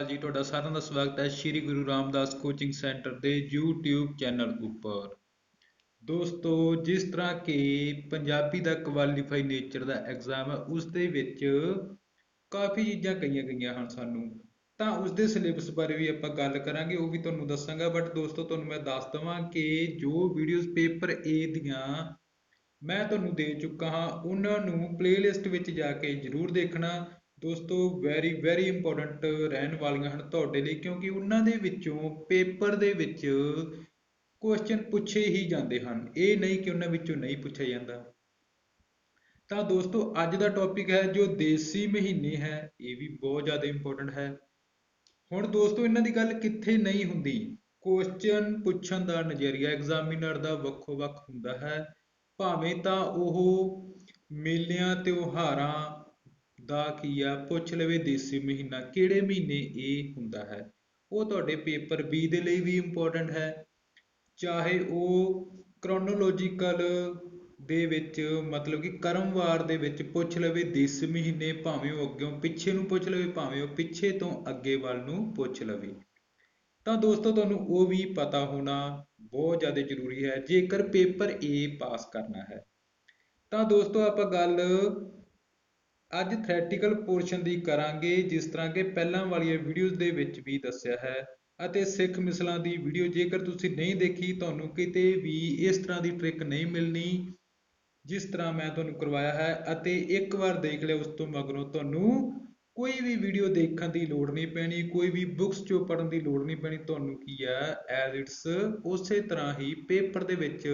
ਜੀ, ਤੁਹਾਡਾ ਸਾਰਿਆਂ ਦਾ ਸਵਾਗਤ ਹੈ ਸ਼੍ਰੀ ਗੁਰੂ ਰਾਮਦਾਸ ਕੋਚਿੰਗ ਸੈਂਟਰ ਦੇ YouTube ਚੈਨਲ ਉੱਪਰ। ਦੋਸਤੋ, ਜਿਸ ਤਰ੍ਹਾਂ ਕਿ ਪੰਜਾਬੀ ਦਾ ਕੁਆਲੀਫਾਈ ਨੇਚਰ ਦਾ ਐਗਜ਼ਾਮ ਹੈ, ਉਸ ਦੇ ਵਿੱਚ ਕਾਫੀ ਚੀਜ਼ਾਂ ਕਹੀਆਂ ਗਈਆਂ ਹਨ ਸਾਨੂੰ। ਤਾਂ ਉਸ ਦੇ ਸਿਲੇਬਸ ਬਾਰੇ ਵੀ ਆਪਾਂ ਗੱਲ ਕਰਾਂਗੇ, ਉਹ ਵੀ ਤੁਹਾਨੂੰ ਦੱਸਾਂਗਾ। ਬਟ ਦੋਸਤੋ, ਤੁਹਾਨੂੰ ਮੈਂ ਦੱਸ ਦਵਾਂ ਕਿ ਜੋ ਵੀਡੀਓਜ਼ ਪੇਪਰ A ਦੀਆਂ ਮੈਂ ਤੁਹਾਨੂੰ ਦੇ ਚੁੱਕਾ ਹਾਂ, ਉਹਨਾਂ ਨੂੰ ਪਲੇਲਿਸਟ ਵਿੱਚ ਜਾ ਕੇ ਜ਼ਰੂਰ ਦੇਖਣਾ। ਦੋਸਤੋ ਵੈਰੀ ਵੈਰੀ ਇੰਪੋਰਟੈਂਟ ਰਹਿਣ ਵਾਲੀਆਂ ਹਨ ਤੁਹਾਡੇ ਲਈ ਕਿਉਂਕਿ ਉਹਨਾਂ ਦੇ ਵਿੱਚੋਂ ਪੇਪਰ ਦੇ ਵਿੱਚ ਕੁਐਸਚਨ ਪੁੱਛੇ ਹੀ ਜਾਂਦੇ ਹਨ। ਇਹ ਨਹੀਂ ਕਿ ਉਹਨਾਂ ਵਿੱਚੋਂ ਨਹੀਂ ਪੁੱਛਿਆ ਜਾਂਦਾ। ਤਾਂ ਦੋਸਤੋ, ਅੱਜ ਦਾ ਟੌਪਿਕ ਹੈ ਜੋ ਦੇਸੀ ਮਹੀਨੇ ਹੈ, ਇਹ ਵੀ ਬਹੁਤ ਜ਼ਿਆਦਾ ਇੰਪੋਰਟੈਂਟ ਹੈ। ਹੁਣ ਦੋਸਤੋ, ਇਹਨਾਂ ਦੀ ਗੱਲ ਕਿੱਥੇ ਨਹੀਂ ਹੁੰਦੀ। ਕੁਐਸਚਨ ਪੁੱਛਣ ਦਾ ਨਜ਼ਰੀਆ ਐਗਜ਼ਾਮੀਨਰ ਦਾ ਵੱਖੋ ਵੱਖ ਹੁੰਦਾ ਹੈ। ਭਾਵੇਂ ਤਾਂ ਉਹ ਮੇਲਿਆਂ, ਤਿਉਹਾਰਾਂ ਦਾ ਕੀ ਆ? ਪੁੱਛ ਲਵੇ ਦੇਸੀ ਮਹੀਨਾ, ਕਿਹੜੇ ਮਹੀਨੇ ਇਹ ਹੁੰਦਾ ਹੈ? ਉਹ ਤੁਹਾਡੇ ਪੇਪਰ B ਦੇ ਲਈ ਵੀ ਇੰਪੋਰਟੈਂਟ ਹੈ। ਚਾਹੇ ਉਹ ਕ੍ਰੋਨੋਲੋਜੀਕਲ ਦੇ ਵਿੱਚ, ਮਤਲਬ ਕਿ ਕਰਮਵਾਰ ਦੇ ਵਿੱਚ ਪੁੱਛ ਲਵੇ ਦੇਸੀ ਮਹੀਨੇ, ਭਾਵੇਂ ਉਹ ਅੱਗੇੋਂ ਪਿੱਛੇ ਨੂੰ ਪੁੱਛ ਲਵੇ, ਭਾਵੇਂ ਉਹ ਪਿੱਛੇ ਤੋਂ ਅੱਗੇ ਵੱਲ ਨੂੰ ਪੁੱਛ ਲਵੇ। ਤਾਂ ਦੋਸਤੋ, ਤੁਹਾਨੂੰ ਉਹ ਵੀ ਪਤਾ ਹੋਣਾ ਬਹੁਤ ਜ਼ਿਆਦਾ ਜ਼ਰੂਰੀ ਹੈ, ਜੇਕਰ ਪੇਪਰ A ਪਾਸ ਕਰਨਾ ਹੈ। ਤਾਂ ਦੋਸਤੋ, ਆਪਾਂ ਗੱਲ ਅੱਜ ਥਿਓਰੇਟੀਕਲ ਪੋਰਸ਼ਨ ਦੀ ਕਰਾਂਗੇ, ਜਿਸ ਤਰ੍ਹਾਂ ਕਿ ਪਹਿਲਾਂ ਵਾਲੀਆਂ ਵੀਡੀਓਜ਼ ਦੇ ਵਿੱਚ ਵੀ ਦੱਸਿਆ ਹੈ। ਅਤੇ ਸਿੱਖ ਮਿਸਲਾਂ ਦੀ ਵੀਡੀਓ ਜੇਕਰ ਤੁਸੀਂ ਨਹੀਂ ਦੇਖੀ, ਤੁਹਾਨੂੰ ਕਿਤੇ ਵੀ ਇਸ ਤਰ੍ਹਾਂ ਦੀ ਟ੍ਰਿਕ ਨਹੀਂ ਮਿਲਣੀ, ਜਿਸ ਤਰ੍ਹਾਂ ਮੈਂ ਤੁਹਾਨੂੰ ਕਰਵਾਇਆ ਹੈ। ਅਤੇ ਇੱਕ ਵਾਰ ਦੇਖ ਲਿਆ ਉਸ ਤੋਂ ਮਗਰੋਂ ਤੁਹਾਨੂੰ ਕੋਈ ਵੀ ਵੀਡੀਓ ਦੇਖਣ ਦੀ ਲੋੜ ਨਹੀਂ ਪੈਣੀ, ਕੋਈ ਵੀ ਬੁੱਕਸ ਚੋਂ ਪੜ੍ਹਨ ਦੀ ਲੋੜ ਨਹੀਂ ਪੈਣੀ। ਤੁਹਾਨੂੰ ਕੀ ਹੈ ਐਜ਼ ਇਟਸ ਉਸੇ ਤਰ੍ਹਾਂ ਹੀ ਪੇਪਰ ਦੇ ਵਿੱਚ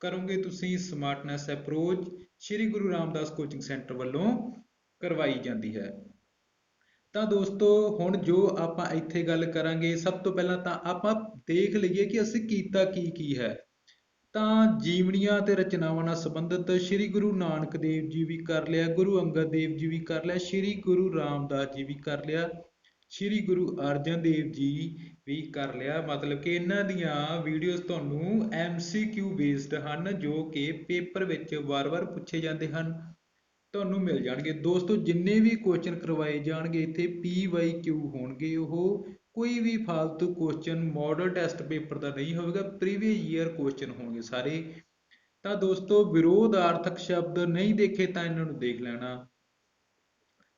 ਕਰੋਗੇ ਤੁਸੀਂ smartness approach Shri Guru Ramdas coaching centre ਵੱਲੋਂ ਕਰਵਾਈ ਜਾਂਦੀ ਹੈ। ਤਾਂ ਦੋਸਤੋ, ਹੁਣ ਜੋ ਆਪਾਂ ਇੱਥੇ ਗੱਲ ਕਰਾਂਗੇ, ਸਭ ਤੋਂ ਪਹਿਲਾਂ ਤਾਂ ਆਪਾਂ ਦੇਖ ਲਈਏ ਕਿ ਅਸੀਂ ਕੀਤਾ ਕੀ ਕੀ ਹੈ। ਤਾਂ ਜੀਵਨੀਆਂ ਤੇ ਰਚਨਾਵਾਂ ਨਾਲ ਸੰਬੰਧਿਤ ਸ੍ਰੀ ਗੁਰੂ ਨਾਨਕ ਦੇਵ ਜੀ ਵੀ ਕਰ ਲਿਆ, ਗੁਰੂ ਅੰਗਦ ਦੇਵ ਜੀ ਵੀ ਕਰ ਲਿਆ, ਸ੍ਰੀ ਗੁਰੂ ਰਾਮਦਾਸ ਜੀ ਵੀ ਕਰ ਲਿਆ। ਸ੍ਰੀ ਗੁਰੂ ਅਰਜਨ ਦੇਵ ਜੀ ਵੀ ਕਰ ਲਿਆ। ਮਤਲਬ ਕਿ ਇਹਨਾਂ ਦੀਆਂ ਵੀਡੀਓਜ਼ ਤੁਹਾਨੂੰ MCQ ਬੇਸਡ ਹਨ, ਜੋ ਕਿ ਪੇਪਰ ਵਿੱਚ ਵਾਰ-ਵਾਰ ਪੁੱਛੇ ਜਾਂਦੇ ਹਨ। ਤੁਹਾਨੂੰ ਮਿਲ ਜਾਣਗੇ। ਦੋਸਤੋ, ਜਿੰਨੇ ਵੀ ਕੁਐਸਚਨ ਕਰਵਾਏ ਜਾਣਗੇ, ਇੱਥੇ PYQ ਹੋਣਗੇ। ਉਹ ਕੋਈ ਵੀ ਫालतू ਕੁਐਸਚਨ ਮਾਡਲ ਟੈਸਟ ਪੇਪਰ ਦਾ ਨਹੀਂ ਹੋਵੇਗਾ। ਪ੍ਰੀਵੀਅਸ ਈਅਰ ਕੁਐਸਚਨ ਹੋਣਗੇ ਸਾਰੇ। ਤਾਂ ਦੋਸਤੋ, ਵਿਰੋਧਾਰਥਕ ਸ਼ਬਦ ਨਹੀਂ ਦੇਖੇ ਤਾਂ ਇਹਨਾਂ ਨੂੰ ਦੇਖ ਲੈਣਾ।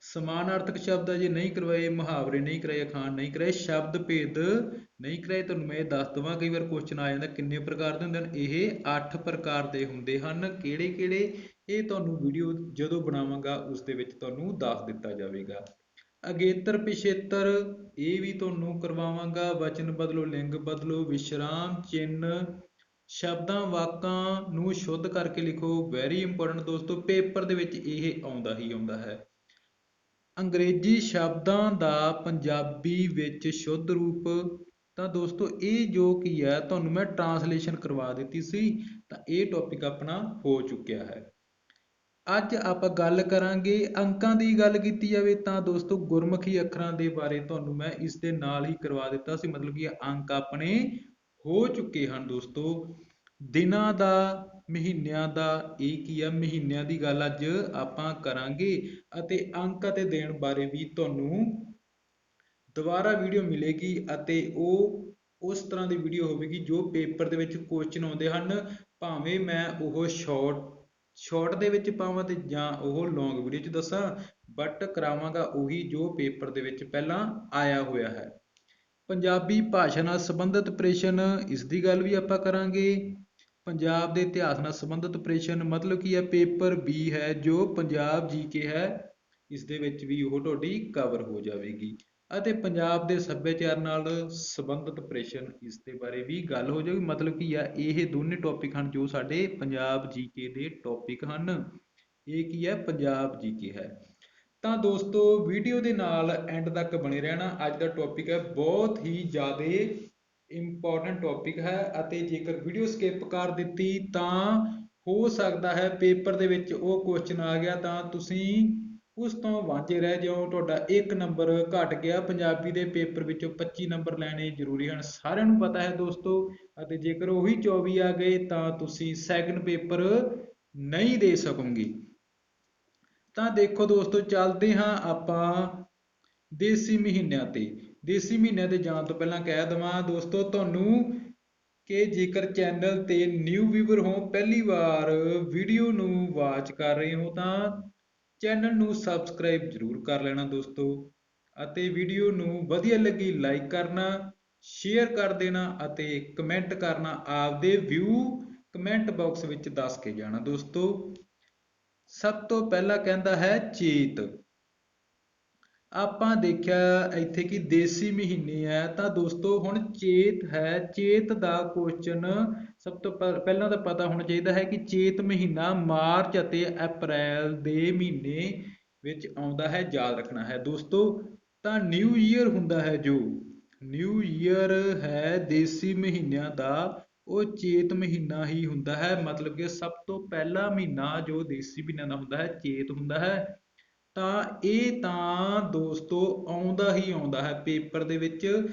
ਸਮਾਨਾਰਥਕ ਸ਼ਬਦ ਅਜੇ ਨਹੀਂ ਕਰਵਾਏ, ਮੁਹਾਵਰੇ ਨਹੀਂ ਕਰਾਏ, ਅਖਾਣ ਨਹੀਂ ਕਰਾਏ, ਸ਼ਬਦ ਭੇਦ ਨਹੀਂ ਕਰਾਏ, ਤੁਹਾਨੂੰ ਮੈਂ ਇਹ ਦੱਸ ਦਵਾਂ, ਕਈ ਵਾਰ ਕੁਐਸਚਨ ਆ ਜਾਂਦਾ, ਕਿੰਨੇ ਪ੍ਰਕਾਰ ਦੇ ਹੁੰਦੇ ਹਨ? ਇਹ 8 ਪ੍ਰਕਾਰ ਦੇ ਹੁੰਦੇ ਹਨ। ਕਿਹੜੇ ਕਿਹੜੇ? ਇਹ ਤੁਹਾਨੂੰ ਵੀਡੀਓ ਜਦੋਂ ਬਣਾਵਾਂਗਾ, ਉਸ ਦੇ ਵਿੱਚ ਤੁਹਾਨੂੰ ਦੱਸ ਦਿੱਤਾ ਜਾਵੇਗਾ। ਅਗੇਤਰ ਪਿਛੇਤਰ, ਇਹ ਵੀ ਤੁਹਾਨੂੰ ਕਰਵਾਵਾਂਗਾ, ਵਚਨ ਬਦਲੋ, ਲਿੰਗ ਬਦਲੋ, ਵਿਸ਼ਰਾਮ ਚਿੰਨ ਸ਼ਬਦਾਂ, ਵਾਕਾਂ ਨੂੰ ਸ਼ੁੱਧ ਕਰਕੇ ਲਿਖੋ। ਵੈਰੀ ਇੰਪੋਰਟੈਂਟ ਦੋਸਤੋ, ਪੇਪਰ ਦੇ ਵਿੱਚ ਇਹ ਆਉਂਦਾ ਹੀ ਆਉਂਦਾ ਹੈ। ਅੰਗਰੇਜ਼ੀ ਸ਼ਬਦਾਂ ਦਾ ਪੰਜਾਬੀ ਵਿੱਚ ਸ਼ੁੱਧ ਰੂਪ। ਤਾਂ ਦੋਸਤੋ, ਇਹ ਜੋ ਕੀ ਹੈ, ਤੁਹਾਨੂੰ ਮੈਂ ਟਰਾਂਸਲੇਸ਼ਨ ਕਰਵਾ ਦਿੱਤੀ ਸੀ, ਤਾਂ ਇਹ ਟੌਪਿਕ ਆਪਣਾ ਹੋ ਚੁੱਕਿਆ ਹੈ। ਅੱਜ ਆਪਾਂ ਗੱਲ ਕਰਾਂਗੇ ਅੰਕਾਂ ਦੀ ਗੱਲ ਕੀਤੀ ਜਾਵੇ, ਤਾਂ ਦੋਸਤੋ ਗੁਰਮੁਖੀ ਅੱਖਰਾਂ ਦੇ ਬਾਰੇ ਤੁਹਾਨੂੰ ਮੈਂ ਇਸ ਦੇ ਨਾਲ ਹੀ ਕਰਵਾ ਦਿੱਤਾ ਸੀ, ਮਤਲਬ ਕਿ ਅੰਕ ਆਪਣੇ ਹੋ ਚੁੱਕੇ ਹਨ ਦੋਸਤੋ। ਦਿਨਾਂ ਦਾ ਮਹੀਨਿਆਂ ਦਾ, ਇਹ ਕੀ ਆ? ਮਹੀਨਿਆਂ ਦੀ ਗੱਲ ਅੱਜ ਆਪਾਂ ਕਰਾਂਗੇ ਅਤੇ ਅੰਕ ਅਤੇ ਦੇਣ ਬਾਰੇ ਵੀ ਤੁਹਾਨੂੰ ਦੁਬਾਰਾ ਵੀਡੀਓ ਮਿਲੇਗੀ ਅਤੇ ਉਹ ਉਸ ਤਰ੍ਹਾਂ ਦੀ ਵੀਡੀਓ ਹੋਵੇਗੀ ਜੋ ਪੇਪਰ ਦੇ ਵਿੱਚ ਕੁਐਸਚਨ ਆਉਂਦੇ ਹਨ। ਭਾਵੇਂ ਮੈਂ ਉਹ ਸ਼ਾਰਟ ਸ਼ਾਰਟ ਦੇ ਵਿੱਚ ਪਾਵਾਂ ਤੇ ਜਾਂ ਉਹ ਲੌਂਗ ਵੀਡੀਓ 'ਚ ਦੱਸਾਂ ਬਟ ਕਰਾਵਾਂਗਾ ਉਹੀ ਜੋ ਪੇਪਰ ਦੇ ਵਿੱਚ ਪਹਿਲਾਂ ਆਇਆ ਹੋਇਆ ਹੈ। ਪੰਜਾਬੀ ਭਾਸ਼ਾ ਨਾਲ ਸੰਬੰਧਿਤ ਪ੍ਰਸ਼ਨ, ਇਸ ਦੀ ਗੱਲ ਵੀ ਆਪਾਂ ਕਰਾਂਗੇ। ਪੰਜਾਬ ਦੇ ਇਤਿਹਾਸ ਨਾਲ ਸੰਬੰਧਿਤ ਪ੍ਰਸ਼ਨ ਮਤਲਬ ਕੀ ਹੈ? ਪੇਪਰ ਬੀ ਹੈ, ਜੋ ਪੰਜਾਬ ਜੀਕੇ ਹੈ, ਇਸ ਦੇ ਵਿੱਚ ਵੀ ਉਹ ਤੁਹਾਡੀ ਕਵਰ ਹੋ ਜਾਵੇਗੀ। ਅਤੇ ਪੰਜਾਬ ਦੇ ਸੱਭਿਆਚਾਰ ਨਾਲ ਸੰਬੰਧਿਤ ਪ੍ਰਸ਼ਨ ਇਸ ਦੇ ਬਾਰੇ ਵੀ ਗੱਲ ਹੋ ਜਾਵੇਗੀ ਮਤਲਬ ਕੀ ਆ, ਇਹ ਦੋਨੇ ਟੌਪਿਕ ਹਨ ਜੋ ਸਾਡੇ ਪੰਜਾਬ ਜੀਕੇ ਦੇ ਟੌਪਿਕ ਹਨ। ਇਹ ਕੀ ਹੈ? ਪੰਜਾਬ ਜੀਕੇ ਹੈ। ਤਾਂ ਦੋਸਤੋ ਵੀਡੀਓ ਦੇ ਨਾਲ ਐਂਡ ਤੱਕ ਬਣੇ ਰਹਿਣਾ। ਅੱਜ ਦਾ ਟੌਪਿਕ ਹੈ ਬਹੁਤ ਹੀ ਜ਼ਿਆਦਾ ਇੰਪੋਰਟੈਂਟ ਟੌਪਿਕ ਹੈ ਅਤੇ ਜੇਕਰ ਵੀਡੀਓ ਸਕਿਪ ਕਰ ਦਿੱਤੀ ਤਾਂ ਹੋ ਸਕਦਾ ਹੈ ਪੇਪਰ ਦੇ ਵਿੱਚ ਉਹ ਕੁਐਸਚਨ ਆ ਗਿਆ ਤਾਂ ਤੁਸੀਂ ਉਸ ਤੋਂ ਵਾਂਝੇ ਰਹਿ ਜਾਓ। ਤੁਹਾਡਾ ਇੱਕ ਨੰਬਰ ਘਟ ਗਿਆ। ਪੰਜਾਬੀ ਦੇ ਪੇਪਰ ਵਿੱਚੋਂ 25 ਨੰਬਰ ਲੈਣੇ ਜ਼ਰੂਰੀ ਹਨ। ਸਾਰਿਆਂ ਨੂੰ ਪਤਾ ਹੈ ਦੋਸਤੋ ਅਤੇ ਜੇਕਰ ਉਹੀ 24 ਆ ਗਏ ਤਾਂ ਤੁਸੀਂ ਸੈਕੰਡ ਪੇਪਰ ਨਹੀਂ ਦੇ ਸਕੋਗੇ। ਤਾਂ ਦੇਖੋ ਦੋਸਤੋ, ਚੱਲਦੇ ਹਾਂ ਆਪਾਂ ਦੇਸੀ ਮਹੀਨਿਆਂ ਤੇ। ਦੇਸੀ ਮਹੀਨੇ ਤੇ ਜਾਣ ਤੋਂ ਪਹਿਲਾਂ ਕਹਿ ਦਵਾਂ ਦੋਸਤੋ, ਤੁਹਾਨੂੰ ਕਿ ਜੇਕਰ ਚੈਨਲ ਤੇ ਨਿਊ ਵੀਵਰ ਹੋ, ਪਹਿਲੀ ਵਾਰ ਵੀਡੀਓ ਨੂੰ ਵਾਚ ਕਰ ਰਹੇ ਹੋ ਤਾਂ ਚੈਨਲ ਨੂੰ ਸਬਸਕ੍ਰਾਈਬ ਜ਼ਰੂਰ ਕਰ ਲੈਣਾ ਦੋਸਤੋ ਅਤੇ ਵੀਡੀਓ ਨੂੰ ਵਧੀਆ ਲੱਗੀ ਲਾਈਕ ਕਰਨਾ ਸ਼ੇਅਰ ਕਰ ਦੇਣਾ ਅਤੇ ਕਮੈਂਟ ਕਰਨਾ, ਆਪਦੇ ਵਿਊ ਕਮੈਂਟ ਬਾਕਸ ਵਿੱਚ ਦੱਸ ਕੇ ਜਾਣਾ ਦੋਸਤੋ। ਸਭ ਤੋਂ ਪਹਿਲਾਂ ਕਹਿੰਦਾ ਹੈ ਚੇਤ। ਆਪਾਂ ਦੇਖਿਆ ਇੱਥੇ ਕਿ ਦੇਸੀ ਮਹੀਨੇ ਹੈ ਤਾਂ ਦੋਸਤੋ ਹੁਣ ਚੇਤ ਹੈ, ਚੇਤ ਦਾ ਕੁਐਸਚਨ ਸਭ ਤੋਂ ਪਹਿਲਾਂ ਤਾਂ ਪਤਾ ਹੋਣਾ ਚਾਹੀਦਾ ਹੈ ਕਿ ਚੇਤ ਮਹੀਨਾ ਮਾਰਚ ਅਤੇ ਅਪ੍ਰੈਲ ਦੇ ਮਹੀਨੇ ਵਿੱਚ ਆਉਂਦਾ ਹੈ, ਯਾਦ ਰੱਖਣਾ ਹੈ। ਦੋਸਤੋ, ਤਾਂ ਨਿਊ ਈਅਰ ਹੁੰਦਾ ਹੈ ਜੋ ਨਿਊ ਈਅਰ ਹੈ ਦੇਸੀ ਮਹੀਨਿਆਂ ਦਾ, ਉਹ ਚੇਤ ਮਹੀਨਾ ਹੀ ਹੁੰਦਾ ਹੈ। ਮਤਲਬ ਕਿ ਸਭ ਤੋਂ ਪਹਿਲਾ ਮਹੀਨਾ ਜੋ ਦੇਸੀ ਮਹੀਨਿਆਂ ਦਾ ਹੁੰਦਾ ਹੈ, ਚੇਤ ਹੁੰਦਾ ਹੈ। ਤਾਂ ਇਹ ਤਾਂ ਦੋਸਤੋ ਆਉਂਦਾ ਹੀ ਆਉਂਦਾ ਹੈ ਪੇਪਰ ਦੇ ਵਿੱਚ।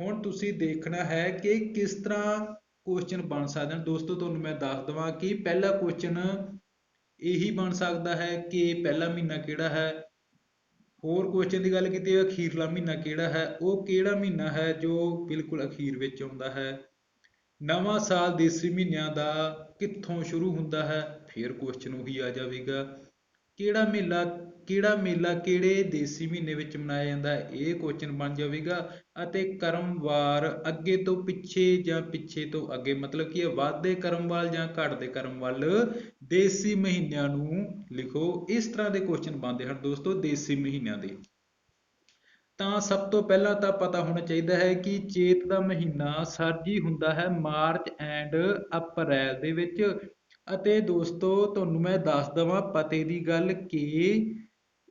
ਹੁਣ ਤੁਸੀਂ ਦੇਖਣਾ ਹੈ ਕਿ ਕਿਸ ਤਰ੍ਹਾਂ ਕੁਐਸਚਨ ਬਣ ਸਕਦੇ ਹਨ। ਦੋਸਤੋ, ਤੁਹਾਨੂੰ ਮੈਂ ਦੱਸ ਦਵਾਂ ਕਿ ਪਹਿਲਾ ਕੁਐਸਚਨ ਇਹੀ ਬਣ ਸਕਦਾ ਹੈ ਕਿ ਪਹਿਲਾ ਮਹੀਨਾ ਕਿਹੜਾ ਹੈ। ਹੋਰ ਕੁਐਸਚਨ ਦੀ ਗੱਲ ਕੀਤੀ ਅਖੀਰਲਾ ਮਹੀਨਾ ਕਿਹੜਾ ਹੈ। ਉਹ ਕਿਹੜਾ ਮਹੀਨਾ ਹੈ ਜੋ ਬਿਲਕੁਲ ਅਖੀਰ ਵਿੱਚ ਆਉਂਦਾ ਹੈ। ਨਵਾਂ ਸਾਲ ਦੇਸੀ ਮਹੀਨਿਆਂ ਦਾ ਕਿੱਥੋਂ ਸ਼ੁਰੂ ਹੁੰਦਾ ਹੈ? ਫਿਰ ਕੁਐਸਚਨ ਉਹੀ ਆ ਜਾਵੇਗਾ। ਕਿਹੜਾ ਮੇਲਾ ਕਿਹੜਾ ਮੇਲਾ ਕਿਹੜੇ ਦੇਸੀ ਮਹੀਨੇ ਵਿੱਚ ਮਨਾਇਆ ਜਾਂਦਾ ਹੈ? ਇਹ ਕੁਐਸਚਨ ਬਣ ਜਾਵੇਗਾ ਅਤੇ ਕਰਮਵਾਰ ਅੱਗੇ ਤੋਂ ਪਿੱਛੇ ਜਾਂ ਪਿੱਛੇ ਤੋਂ ਅੱਗੇ, ਮਤਲਬ ਕਿ ਇਹ ਵਾਧੇ ਕਰਮਵਾਲ ਜਾਂ ਘਟਦੇ ਕਰਮਵਾਲ ਦੇਸੀ ਮਹੀਨਿਆਂ ਨੂੰ ਲਿਖੋ। ਇਸ ਤਰ੍ਹਾਂ ਦੇ ਕੁਐਸਚਨ ਬਣਦੇ ਹਨ ਦੋਸਤੋ, ਦੇਸੀ ਮਹੀਨਿਆਂ ਦੇ। ਤਾਂ ਸਭ ਤੋਂ ਪਹਿਲਾਂ ਤਾਂ ਪਤਾ ਹੋਣਾ ਚਾਹੀਦਾ ਹੈ ਕਿ ਚੇਤ ਦਾ ਮਹੀਨਾ ਸਰਜੀ ਹੁੰਦਾ ਹੈ ਮਾਰਚ ਐਂਡ ਅਪ੍ਰੈਲ ਦੇ ਵਿੱਚ। ਅਤੇ ਦੋਸਤੋ, ਤੁਹਾਨੂੰ ਮੈਂ ਦੱਸ ਦੇਵਾਂ ਪਤੇ ਦੀ ਗੱਲ ਕਿ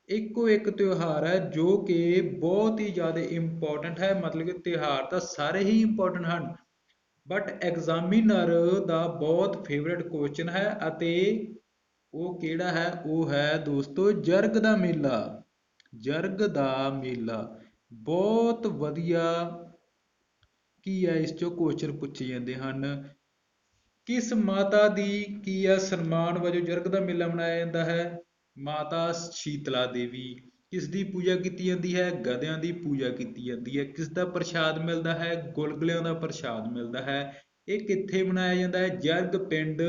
ਇੱਕੋ ਇੱਕ ਤਿਉਹਾਰ ਹੈ ਜੋ ਕਿ ਬਹੁਤ ਹੀ ਜ਼ਿਆਦਾ ਇੰਪੋਰਟੈਂਟ ਹੈ। ਮਤਲਬ ਕਿ ਤਿਉਹਾਰ ਤਾਂ ਸਾਰੇ ਹੀ ਇੰਪੋਰਟੈਂਟ ਹਨ। ਬਟ ਐਗਜ਼ਾਮੀਨਰ ਦਾ ਬਹੁਤ ਫੇਵਰੇਟ ਕੁਐਸਚਨ ਹੈ ਅਤੇ ਉਹ ਕਿਹੜਾ ਹੈ? ਉਹ ਹੈ ਦੋਸਤੋ, ਜਰਗ ਦਾ ਮੇਲਾ। ਜਰਗ ਦਾ ਮੇਲਾ। ਬਹੁਤ ਵਧੀਆ ਕੀ ਹੈ, ਇਸ ਚੋਂ ਕੁਐਸਚਨ ਪੁੱਛੇ ਜਾਂਦੇ ਹਨ। ਕਿਸ ਮਾਤਾ ਦੀ ਕੀ ਆ ਸਨਮਾਨ ਵਜੋਂ ਜਰਗ ਦਾ ਮੇਲਾ ਮਨਾਇਆ ਜਾਂਦਾ ਹੈ? ਮਾਤਾ ਸ਼ੀਤਲਾ ਦੇਵੀ। ਕਿਸ ਦੀ ਪੂਜਾ ਕੀਤੀ ਜਾਂਦੀ ਹੈ? ਗਧਿਆਂ ਦੀ ਪੂਜਾ ਕੀਤੀ ਜਾਂਦੀ ਹੈ। ਕਿਸ ਦਾ ਪ੍ਰਸ਼ਾਦ ਮਿਲਦਾ ਹੈ? ਗੁਲਗੁਲਿਆਂ ਦਾ ਪ੍ਰਸ਼ਾਦ ਮਿਲਦਾ ਹੈ। ਇਹ ਕਿੱਥੇ ਮਨਾਇਆ ਜਾਂਦਾ ਹੈ? ਜਰਗ ਪਿੰਡ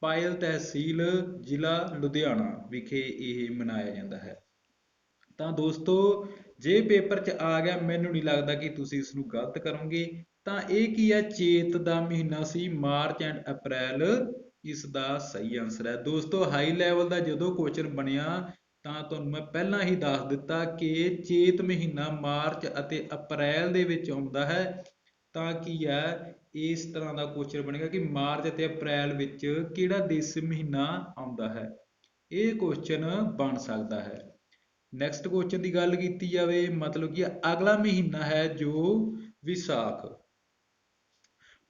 ਪਾਇਲ ਤਹਿਸੀਲ, ਜ਼ਿਲ੍ਹਾ ਲੁਧਿਆਣਾ ਵਿਖੇ ਇਹ ਮਨਾਇਆ ਜਾਂਦਾ ਹੈ। ਤਾਂ ਦੋਸਤੋ, ਜੇ ਪੇਪਰ 'ਚ ਆ ਗਿਆ, ਮੈਨੂੰ ਨਹੀਂ ਲੱਗਦਾ ਕਿ ਤੁਸੀਂ ਇਸ ਨੂੰ ਗਲਤ ਕਰੋਗੇ। ਤਾਂ ਇਹ ਕੀ ਹੈ? ਚੇਤ ਦਾ ਮਹੀਨਾ ਸੀ, ਮਾਰਚ ਐਂਡ ਅਪ੍ਰੈਲ ਇਸ ਦਾ ਸਹੀ ਆਨਸਰ ਹੈ। ਦੋਸਤੋ ਹਾਈ ਲੈਵਲ ਦਾ ਜਦੋਂ ਕੁਐਸਚਨ ਬਣਿਆ, ਤਾਂ ਤੁਹਾਨੂੰ ਮੈਂ ਪਹਿਲਾਂ ਹੀ ਦੱਸ ਦਿੱਤਾ ਕਿ ਚੇਤ ਮਹੀਨਾ ਮਾਰਚ ਅਤੇ ਅਪ੍ਰੈਲ ਦੇ ਵਿੱਚ ਆਉਂਦਾ ਹੈ, ਤਾਂ ਕੀ ਹੈ? ਇਸ ਤਰ੍ਹਾਂ ਦਾ ਕੁਐਸਚਨ ਬਣੇਗਾ ਕਿ ਮਾਰਚ ਅਤੇ ਅਪ੍ਰੈਲ ਵਿੱਚ ਕਿਹੜਾ ਦੇਸੀ ਮਹੀਨਾ ਆਉਂਦਾ ਹੈ? ਇਹ ਕੁਐਸਚਨ ਬਣ ਸਕਦਾ ਹੈ। ਨੈਕਸਟ ਕੁਐਸਚਨ ਦੀ ਗੱਲ ਕੀਤੀ ਜਾਵੇ, ਮਤਲਬ ਕਿ ਅਗਲਾ ਮਹੀਨਾ ਹੈ ਜੋ ਵਿਸਾਖ।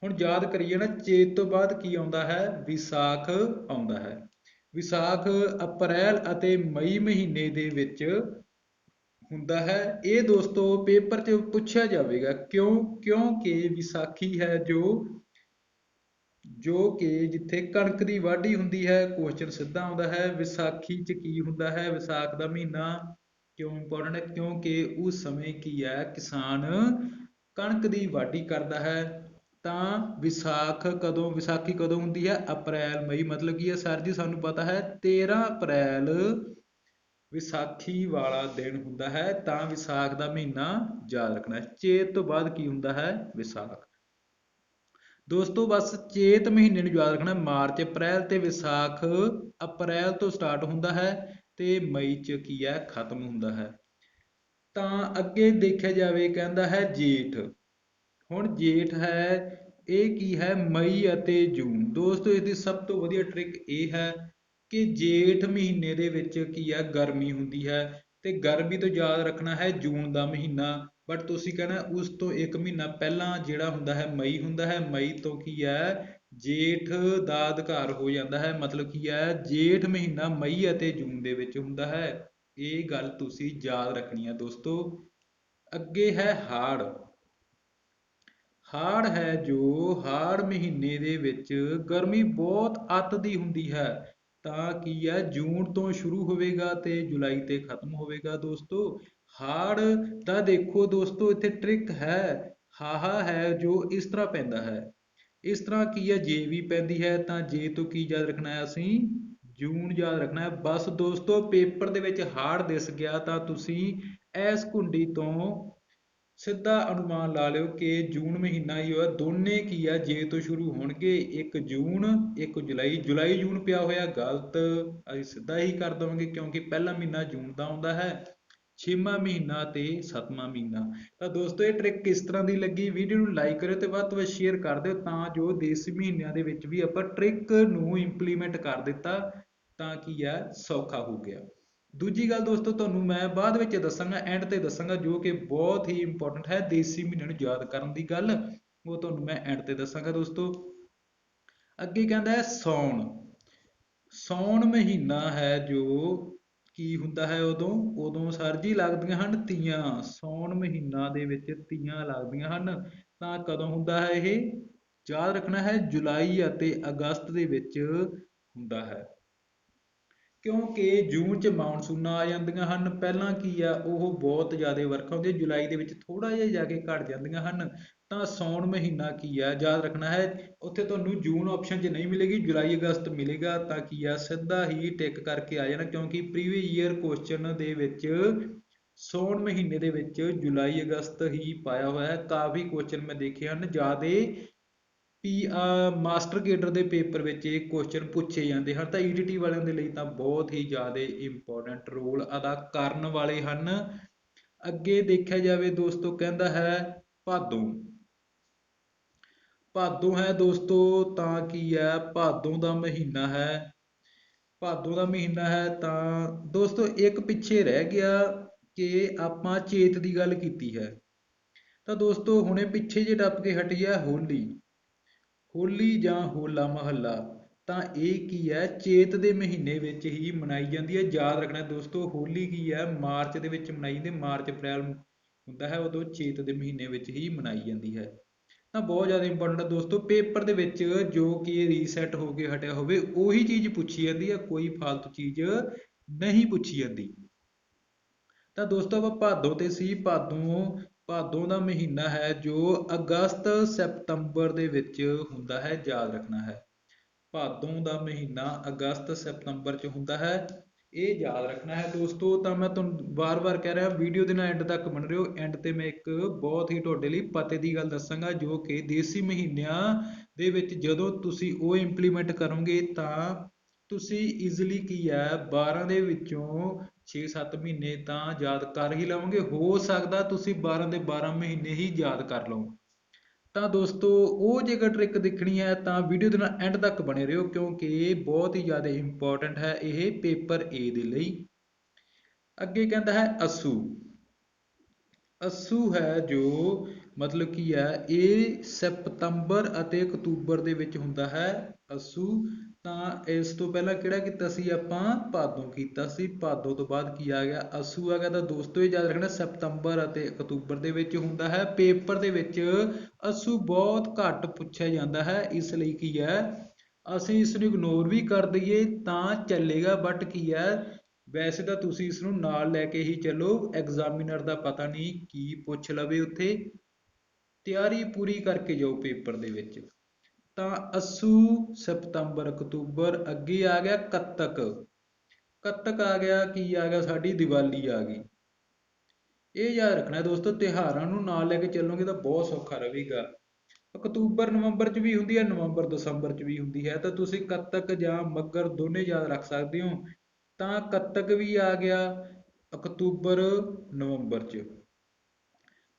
ਹੁਣ ਯਾਦ ਕਰੀਏ ਨਾ, ਚੇਤ ਤੋਂ ਬਾਅਦ ਕੀ ਆਉਂਦਾ ਹੈ? ਵਿਸਾਖ ਆਉਂਦਾ ਹੈ। ਵਿਸਾਖ ਅਪ੍ਰੈਲ ਅਤੇ ਮਈ ਮਹੀਨੇ ਦੇ ਵਿੱਚ ਹੁੰਦਾ ਹੈ। ਇਹ ਦੋਸਤੋ ਪੇਪਰ 'ਚ ਪੁੱਛਿਆ ਜਾਵੇਗਾ, ਕਿਉਂ ਕਿਉਂਕਿ ਵਿਸਾਖੀ ਹੈ ਜੋ ਜੋ ਕਿ ਜਿੱਥੇ ਕਣਕ ਦੀ ਵਾਢੀ ਹੁੰਦੀ ਹੈ ਕੁਐਸਚਨ ਸਿੱਧਾ ਆਉਂਦਾ ਹੈ, ਵਿਸਾਖੀ 'ਚ ਕੀ ਹੁੰਦਾ ਹੈ? ਵਿਸਾਖ ਦਾ ਮਹੀਨਾ ਕਿਉਂ ਇੰਪੋਰਟੈਂਟ ਹੈ? ਕਿਉਂਕਿ ਉਸ ਸਮੇਂ ਕੀ ਹੈ? ਕਿਸਾਨ ਕਣਕ ਦੀ ਵਾਢੀ ਕਰਦਾ ਹੈ। ਤਾਂ ਵਿਸਾਖ ਕਦੋਂ, ਵਿਸਾਖੀ ਕਦੋਂ ਹੁੰਦੀ ਹੈ? ਅਪ੍ਰੈਲ, ਮਈ ਮਤਲਬ ਕੀ ਹੈ? ਸਰ ਜੀ, ਸਾਨੂੰ ਪਤਾ ਹੈ 13 ਅਪ੍ਰੈਲ ਵਿਸਾਖੀ ਵਾਲਾ ਦਿਨ ਹੁੰਦਾ ਹੈ, ਤਾਂ ਵਿਸਾਖ ਦਾ ਮਹੀਨਾ ਯਾਦ ਰੱਖਣਾ ਹੈ। ਚੇਤ ਤੋਂ ਬਾਅਦ ਕੀ ਹੁੰਦਾ ਹੈ? ਵਿਸਾਖ। ਦੋਸਤੋ, ਬਸ ਚੇਤ ਮਹੀਨੇ ਨੂੰ ਯਾਦ ਰੱਖਣਾ ਮਾਰਚ, ਅਪ੍ਰੈਲ ਤੇ ਵਿਸਾਖ ਅਪ੍ਰੈਲ ਤੋਂ ਸਟਾਰਟ ਹੁੰਦਾ ਹੈ ਤੇ ਮਈ ਚ ਕੀ ਹੈ? ਖਤਮ ਹੁੰਦਾ ਹੈ। ਤਾਂ ਅੱਗੇ ਦੇਖਿਆ ਜਾਵੇ, ਕਹਿੰਦਾ ਹੈ ਜੇਠ। ਹੁਣ ਜੇਠ ਹੈ, ਇਹ ਕੀ ਹੈ? ਮਈ ਅਤੇ ਜੂਨ। ਦੋਸਤੋ, ਇਸ ਦੀ ਸਭ ਤੋਂ ਵਧੀਆ ਟ੍ਰਿਕ ਇਹ ਹੈ ਕਿ ਜੇਠ ਮਹੀਨੇ ਦੇ ਵਿੱਚ ਕੀ ਹੈ? ਗਰਮੀ ਹੁੰਦੀ ਹੈ ਤੇ ਗਰਮੀ ਤੋਂ ਯਾਦ ਰੱਖਣਾ ਹੈ ਜੂਨ ਦਾ ਮਹੀਨਾ। ਬਟ ਤੁਸੀਂ ਕਹਿਣਾ, ਉਸ ਤੋਂ ਇੱਕ ਮਹੀਨਾ ਪਹਿਲਾਂ ਜਿਹੜਾ ਹੁੰਦਾ ਹੈ, ਮਈ ਹੁੰਦਾ ਹੈ, ਮਈ ਤੋਂ ਕੀ ਹੈ? ਜੇਠ ਦਾ ਅਧਿਕਾਰ ਹੋ ਜਾਂਦਾ ਹੈ। ਮਤਲਬ ਕੀ ਹੈ? ਜੇਠ ਮਹੀਨਾ ਮਈ ਅਤੇ ਜੂਨ ਦੇ ਵਿੱਚ ਹੁੰਦਾ ਹੈ। ਇਹ ਗੱਲ ਤੁਸੀਂ ਯਾਦ ਰੱਖਣੀ ਹੈ ਦੋਸਤੋ। ਅੱਗੇ ਹੈ ਹਾੜ। ਹਾੜ ਹੈ ਜੋ ਹਾੜ ਮਹੀਨੇ ਦੇ ਵਿੱਚ ਗਰਮੀ ਬਹੁਤ ਅੱਤ ਦੀ ਹੁੰਦੀ ਹੈ। ਤਾਂ ਕੀ ਹੈ? ਜੂਨ ਤੋਂ ਸ਼ੁਰੂ ਹੋਵੇਗਾ ਤੇ ਜੁਲਾਈ ਤੇ ਖਤਮ ਹੋਵੇਗਾ ਦੋਸਤੋ। ਹਾੜ ਦਾ ਦੇਖੋ ਦੋਸਤੋ, ਇੱਥੇ ਟ੍ਰਿਕ ਹੈ, ਹਾਹਾ ਹੈ ਜੋ ਇਸ ਤਰ੍ਹਾਂ ਪੈਂਦਾ ਹੈ। ਇਸ ਤਰ੍ਹਾਂ ਕੀ ਹੈ? ਜੇ ਵੀ ਪੈਂਦੀ ਹੈ ਤਾਂ ਜੇ ਤੋਂ ਕੀ ਯਾਦ ਰੱਖਣਾ ਹੈ ਅਸੀਂ? ਜੂਨ ਯਾਦ ਰੱਖਣਾ ਹੈ। ਬਸ ਦੋਸਤੋ, ਪੇਪਰ ਦੇ ਵਿੱਚ ਹਾੜ ਦਿਸ ਗਿਆ ਤਾਂ ਤੁਸੀਂ ਇਸ ਕੁੰਡੀ ਤੋਂ ਸਿੱਧਾ ਅਨੁਮਾਨ ਲਾ ਲਿਓ ਕਿ ਜੂਨ ਮਹੀਨਾ ਹੀ ਹੋਇਆ, ਦੋਨੇ ਕੀ ਆ, ਜੇ ਤੋਂ ਸ਼ੁਰੂ ਹੋਣਗੇ, ਇੱਕ ਜੂਨ, ਇੱਕ ਜੁਲਾਈ ਜੁਲਾਈ, ਜੂਨ ਪਿਆ ਹੋਇਆ, ਗਲਤ, ਅਸੀਂ ਸਿੱਧਾ ਹੀ ਕਰ ਦਵਾਂਗੇ, ਕਿਉਂਕਿ ਪਹਿਲਾ ਮਹੀਨਾ ਜੂਨ ਦਾ ਆਉਂਦਾ ਹੈ, ਛੇਵਾਂ ਮਹੀਨਾ ਤੇ ਸੱਤਵਾਂ ਮਹੀਨਾ। ਤਾਂ ਦੋਸਤੋ, ਇਹ ਟ੍ਰਿਕ ਕਿਸ ਤਰ੍ਹਾਂ ਦੀ ਲੱਗੀ? ਵੀਡੀਓ ਨੂੰ ਲਾਈਕ ਕਰਿਓ ਤੇ ਵੱਧ ਤੋਂ ਵੱਧ ਸ਼ੇਅਰ ਕਰ ਦਿਓ, ਤਾਂ ਜੋ ਦੇਸੀ ਮਹੀਨਿਆਂ ਦੇ ਵਿੱਚ ਵੀ ਆਪਾਂ ਟ੍ਰਿਕ ਨੂੰ ਇੰਪਲੀਮੈਂਟ ਕਰ ਦਿੱਤਾ, ਤਾਂ ਕੀ ਹੈ ਸੌਖਾ ਹੋ ਗਿਆ। ਦੂਜੀ ਗੱਲ ਦੋਸਤੋ, ਤੁਹਾਨੂੰ ਮੈਂ ਬਾਅਦ ਵਿੱਚ ਦੱਸਾਂਗਾ ਐਂਡ ਤੇ ਦੱਸਾਂਗਾ, ਜੋ ਕਿ ਬਹੁਤ ਹੀ ਇੰਪੋਰਟੈਂਟ ਹੈ ਦੇਸੀ ਮਹੀਨੇ ਨੂੰ ਯਾਦ ਕਰਨ ਦੀ ਗੱਲ। ਉਹ ਤੁਹਾਨੂੰ ਮੈਂ ਐਂਡ ਤੇ ਦੱਸਾਂਗਾ ਦੋਸਤੋ। ਅੱਗੇ ਕਹਿੰਦਾ ਹੈ ਸੌਣ ਸੌਣ ਮਹੀਨਾ ਹੈ ਜੋ ਕੀ ਹੁੰਦਾ ਹੈ ਉਦੋਂ? ਉਦੋਂ ਸਰ ਜੀ ਲੱਗਦੀਆਂ ਹਨ ਤੀਆਂ। ਸੌਣ ਮਹੀਨਾ ਦੇ ਵਿੱਚ ਤੀਆਂ ਲੱਗਦੀਆਂ ਹਨ। ਤਾਂ ਕਦੋਂ ਹੁੰਦਾ ਹੈ ਇਹ? ਯਾਦ ਰੱਖਣਾ ਹੈ ਜੁਲਾਈ ਅਤੇ ਅਗਸਤ ਦੇ ਵਿੱਚ ਹੁੰਦਾ ਹੈ। ਕਿਉਂਕਿ ਜੂਨ 'ਚ ਮਾਨਸੂਨਾਂ ਆ ਜਾਂਦੀਆਂ ਹਨ, ਪਹਿਲਾਂ ਕੀ ਆ, ਉਹ ਬਹੁਤ ਜ਼ਿਆਦਾ ਵਰਖਾ ਹੁੰਦੀ ਹੈ, ਜੁਲਾਈ ਦੇ ਵਿੱਚ ਥੋੜਾ ਜਿਹਾ ਜਾ ਕੇ ਘਟ ਜਾਂਦੀਆਂ ਹਨ, ਤਾਂ ਸੌਣ ਮਹੀਨਾ ਕੀ ਆ, ਯਾਦ ਰੱਖਣਾ ਹੈ, ਉੱਥੇ ਤੁਹਾਨੂੰ ਜੂਨ ਆਪਸ਼ਨ 'ਚ ਨਹੀਂ ਮਿਲੇਗੀ, ਜੁਲਾਈ ਅਗਸਤ ਮਿਲੇਗਾ, ਤਾਂ ਕੀ ਆ, ਸਿੱਧਾ ਹੀ ਟਿਕ ਕਰਕੇ ਆ ਜਾਣਾ, ਕਿਉਂਕਿ ਪ੍ਰੀਵੀਅਸ ਈਅਰ ਕੁਐਸਚਨ ਦੇ ਵਿੱਚ ਸੌਣ ਮਹੀਨੇ ਦੇ ਵਿੱਚ ਜੁਲਾਈ ਅਗਸਤ ਹੀ ਪਾਇਆ ਹੋਇਆ ਹੈ, ਕਾਫੀ ਕੁਐਸਚਨ ਮੈਂ ਦੇਖੇ ਹਨ, ਜ਼ਿਆਦੇ ਪੀ ਮਾਸਟਰ ਕੇਡਰ ਦੇ ਪੇਪਰ ਵਿੱਚ ਇਹ ਕੁਐਸਚਨ ਪੁੱਛੇ ਜਾਂਦੇ ਹਨ, ਤਾਂ ਈਡੀਟੀ ਵਾਲਿਆਂ ਦੇ ਲਈ ਤਾਂ ਬਹੁਤ ਹੀ ਜ਼ਿਆਦਾ ਇੰਪੋਰਟੈਂਟ ਰੋਲ ਅਦਾ ਕਰਨ ਵਾਲੇ ਹਨ। ਅੱਗੇ ਦੇਖਿਆ ਜਾਵੇ ਦੋਸਤੋ, ਕਹਿੰਦਾ ਹੈ ਭਾਦੋਂ। ਭਾਦੋਂ ਹੈ ਦੋਸਤੋ, ਤਾਂ ਕੀ ਹੈ? ਭਾਦੋਂ ਦਾ ਮਹੀਨਾ ਹੈ। ਭਾਦੋਂ ਦਾ ਮਹੀਨਾ ਹੈ ਤਾਂ ਦੋਸਤੋ, ਇੱਕ ਪਿੱਛੇ ਰਹਿ ਗਿਆ ਕਿ ਆਪਾਂ ਚੇਤ ਦੀ ਗੱਲ ਕੀਤੀ ਹੈ। ਤਾਂ ਦੋਸਤੋ, ਹੁਣੇ ਪਿੱਛੇ ਜੇ ਟੱਪ ਕੇ ਹਟੀ ਹੈ ਹੋਲੀ। ਹੋਲੀ ਜਾਂ ਹੋਲਾ ਮਹੱਲਾ, ਤਾਂ ਇਹ ਕੀ ਹੈ? ਚੇਤ ਦੇ ਮਹੀਨੇ ਵਿੱਚ ਹੀ ਮਨਾਈ ਜਾਂਦੀ ਹੈ। ਯਾਦ ਰੱਖਣਾ ਦੋਸਤੋ, ਹੋਲੀ ਕੀ ਹੈ? ਮਾਰਚ ਦੇ ਵਿੱਚ ਮਨਾਈ ਜਾਂਦੀ ਹੈ। ਮਾਰਚ, ਅਪ੍ਰੈਲ ਹੁੰਦਾ ਹੈ, ਉਦੋਂ ਚੇਤ ਦੇ ਮਹੀਨੇ ਵਿੱਚ ਹੀ ਮਨਾਈ ਜਾਂਦੀ ਹੈ। ਤਾਂ ਬਹੁਤ ਜ਼ਿਆਦਾ ਇੰਪੋਰਟੈਂਟ ਹੈ ਦੋਸਤੋ, ਪੇਪਰ ਦੇ ਵਿੱਚ ਜੋ ਕਿ ਰੀਸੈਟ ਹੋ ਕੇ ਹਟਿਆ ਹੋਵੇ, ਉਹੀ ਚੀਜ਼ ਪੁੱਛੀ ਜਾਂਦੀ ਹੈ। ਕੋਈ ਫालतू ਚੀਜ਼ ਨਹੀਂ ਪੁੱਛੀ ਜਾਂਦੀ। ਤਾਂ ਦੋਸਤੋ, ਆਪਾਂ ਭਾਦੋਂ ਤੇ ਸੀ, ਭਾਦੋਂ ਭਾਦੋਂ ਦਾ ਮਹੀਨਾ ਹੈ ਜੋ ਅਗਸਤ ਸਤੰਬਰ ਦੇ ਵਿੱਚ ਹੁੰਦਾ ਹੈ, ਯਾਦ ਰੱਖਣਾ ਹੈ। ਭਾਦੋਂ ਦਾ ਮਹੀਨਾ ਅਗਸਤ ਸਤੰਬਰ 'ਚ ਹੁੰਦਾ ਹੈ। ਇਹ ਯਾਦ ਰੱਖਣਾ ਹੈ ਦੋਸਤੋ, ਤਾਂ ਮੈਂ ਤੁਹਾਨੂੰ ਵਾਰ-ਵਾਰ ਕਹਿ ਰਿਹਾ, ਵੀਡੀਓ ਦੇ ਨਾਲ ਐਂਡ ਤੱਕ ਬਣ ਰਹੋ ਐਂਡ ਤੇ ਮੈਂ ਇੱਕ ਬਹੁਤ ਹੀ ਤੁਹਾਡੇ ਲਈ ਪਤੇ ਦੀ ਗੱਲ ਦੱਸਾਂਗਾ, ਜੋ ਕਿ ਦੇਸੀ ਮਹੀਨਿਆਂ ਦੇ ਵਿੱਚ ਜਦੋਂ ਤੁਸੀਂ ਉਹ ਇੰਪਲੀਮੈਂਟ ਕਰੋਗੇ, ਤਾਂ ਤੁਸੀਂ ਈਜ਼ੀਲੀ ਕੀ ਹੈ 12 ਦੇ ਵਿੱਚੋਂ 6-7 ਮਹੀਨੇ ਤਾਂ ਯਾਦ ਕਰ ਹੀ ਲਵੋਗੇ। ਹੋ ਸਕਦਾ ਤੁਸੀਂ 12 ਦੇ 12 ਮਹੀਨੇ ਹੀ ਯਾਦ ਕਰ ਲਓ ਤਾਂ ਦੋਸਤੋ, ਉਹ ਜੇਕਰ ਟ੍ਰਿਕ ਦੇਖਣੀ ਹੈ ਤਾਂ ਵੀਡੀਓ ਦੇ ਨਾਲ ਐਂਡ ਤੱਕ ਬਣੇ ਰਹੋ, ਕਿਉਂਕਿ ਇਹ ਬਹੁਤ ਹੀ ਜ਼ਿਆਦਾ ਇੰਪੋਰਟੈਂਟ ਹੈ ਇਹ ਪੇਪਰ A ਦੇ ਲਈ। ਅੱਗੇ ਕਹਿੰਦਾ ਹੈ ਅਸੂ। ਅਸੂ ਹੈ ਜੋ ਮਤਲਬ ਕੀ ਹੈ, ਇਹ ਸਤੰਬਰ ਅਤੇ ਅਕਤੂਬਰ ਦੇ ਵਿੱਚ ਹੁੰਦਾ ਹੈ। ਅਸੂ ਤਾਂ ਇਸ ਤੋਂ ਪਹਿਲਾਂ ਕਿਹੜਾ ਕੀਤਾ ਸੀ ਆਪਾਂ? ਭਾਦੋਂ ਕੀਤਾ ਸੀ। ਭਾਦੋਂ ਤੋਂ ਬਾਅਦ ਕੀ ਆ ਗਿਆ? ਅਸੂ ਆ ਗਿਆ ਤਾਂ ਦੋਸਤੋ ਇਹ ਯਾਦ ਰੱਖਣਾ ਸਤੰਬਰ ਅਤੇ ਅਕਤੂਬਰ ਦੇ ਵਿੱਚ ਹੁੰਦਾ ਹੈ। ਪੇਪਰ ਦੇ ਵਿੱਚ ਅਸੂ ਬਹੁਤ ਘੱਟ ਪੁੱਛਿਆ ਜਾਂਦਾ ਹੈ। ਇਸ ਲਈ ਕੀ ਹੈ? ਅਸੀਂ ਇਸ ਨੂੰ ਇਗਨੋਰ ਵੀ ਕਰ ਦਈਏ ਤਾਂ ਚੱਲੇਗਾ। ਬਟ ਕੀ ਹੈ? ਵੈਸੇ ਤਾਂ ਤੁਸੀਂ ਇਸ ਨੂੰ ਨਾਲ ਲੈ ਕੇ ਹੀ ਚੱਲੋ। ਐਗਜ਼ਾਮੀਨਰ ਦਾ ਪਤਾ ਨਹੀਂ ਕੀ ਪੁੱਛ ਲਵੇ ਉੱਥੇ। ਤਿਆਰੀ ਪੂਰੀ ਕਰਕੇ ਜਾਓ ਪੇਪਰ ਦੇ ਵਿੱਚ। ਤਾਂ ਅਸੂ ਸਤੰਬਰ ਅਕਤੂਬਰ, ਅੱਗੇ ਆ ਗਿਆ ਕੱਤਕ। ਕੱਤਕ ਆ ਗਿਆ, ਕੀ ਆ ਗਿਆ? ਸਾਡੀ ਦੀਵਾਲੀ ਆ ਗਈ। ਇਹ ਯਾਦ ਰੱਖਣਾ ਦੋਸਤੋ, ਤਿਉਹਾਰਾਂ ਨੂੰ ਨਾਲ ਲੈ ਕੇ ਚੱਲੋਗੇ ਤਾਂ ਬਹੁਤ ਸੌਖਾ ਰਹੇਗਾ। ਅਕਤੂਬਰ, ਨਵੰਬਰ 'ਚ ਵੀ ਹੁੰਦੀ ਹੈ, ਨਵੰਬਰ, ਦਸੰਬਰ 'ਚ ਵੀ ਹੁੰਦੀ ਹੈ। ਤਾਂ ਤੁਸੀਂ ਕੱਤਕ ਜਾਂ ਮੱਗਰ ਦੋਨੇ ਯਾਦ ਰੱਖ ਸਕਦੇ ਹੋ। ਤਾਂ ਕੱਤਕ ਵੀ ਆ ਗਿਆ ਅਕਤੂਬਰ, ਨਵੰਬਰ 'ਚ।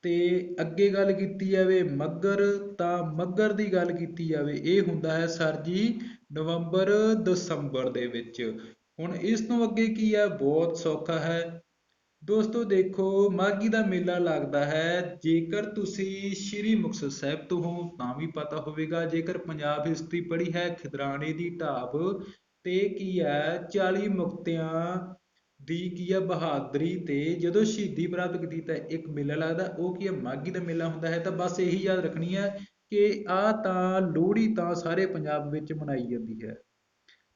ਤੇ ਅੱਗੇ ਗੱਲ ਕੀਤੀ ਜਾਵੇ ਮੱਗਰ, ਤਾਂ ਮੱਗਰ ਦੀ ਗੱਲ ਕੀਤੀ ਜਾਵੇ, ਇਹ ਹੁੰਦਾ ਹੈ ਸਰ ਜੀ ਨਵੰਬਰ ਦਸੰਬਰ ਦੇ ਵਿੱਚ। ਹੁਣ ਇਸ ਤੋਂ ਅੱਗੇ ਕੀ ਹੈ? ਬਹੁਤ ਸੌਖਾ ਹੈ। ਦੋਸਤੋ ਦੇਖੋ ਮਾਗੀ ਦਾ ਮੇਲਾ ਲੱਗਦਾ ਹੈ। ਜੇਕਰ ਤੁਸੀਂ ਸ਼੍ਰੀ ਮੁਕਤਸਰ ਸਾਹਿਬ ਤੋਂ ਹੋ, ਤਾਂ ਵੀ ਪਤਾ ਹੋਵੇਗਾ। ਜੇਕਰ ਪੰਜਾਬ ਹਿਸਟਰੀ ਪੜ੍ਹੀ ਹੈ, ਖਿਦਰਾਣੇ ਦੀ ਢਾਬ ਤੇ ਕੀ ਹੈ? 40 ਮੁਕਤਿਆਂ ਦੀ ਕੀ ਆ ਬਹਾਦਰੀ ਤੇ ਜਦੋਂ ਸ਼ਹੀਦੀ ਪ੍ਰਾਪਤ ਕੀਤੀ ਤਾਂ ਇੱਕ ਮੇਲਾ ਲੱਗਦਾ, ਉਹ ਕੀ ਹੈ ਮਾਗੀ ਦਾ ਮੇਲਾ ਹੁੰਦਾ ਹੈ ਤਾਂ ਬਸ ਇਹੀ ਯਾਦ ਰੱਖਣੀ ਹੈ ਕਿ ਆ ਤਾਂ ਲੋਹੜੀ ਤਾਂ ਸਾਰੇ ਪੰਜਾਬ ਵਿੱਚ ਮਨਾਈ ਜਾਂਦੀ ਹੈ।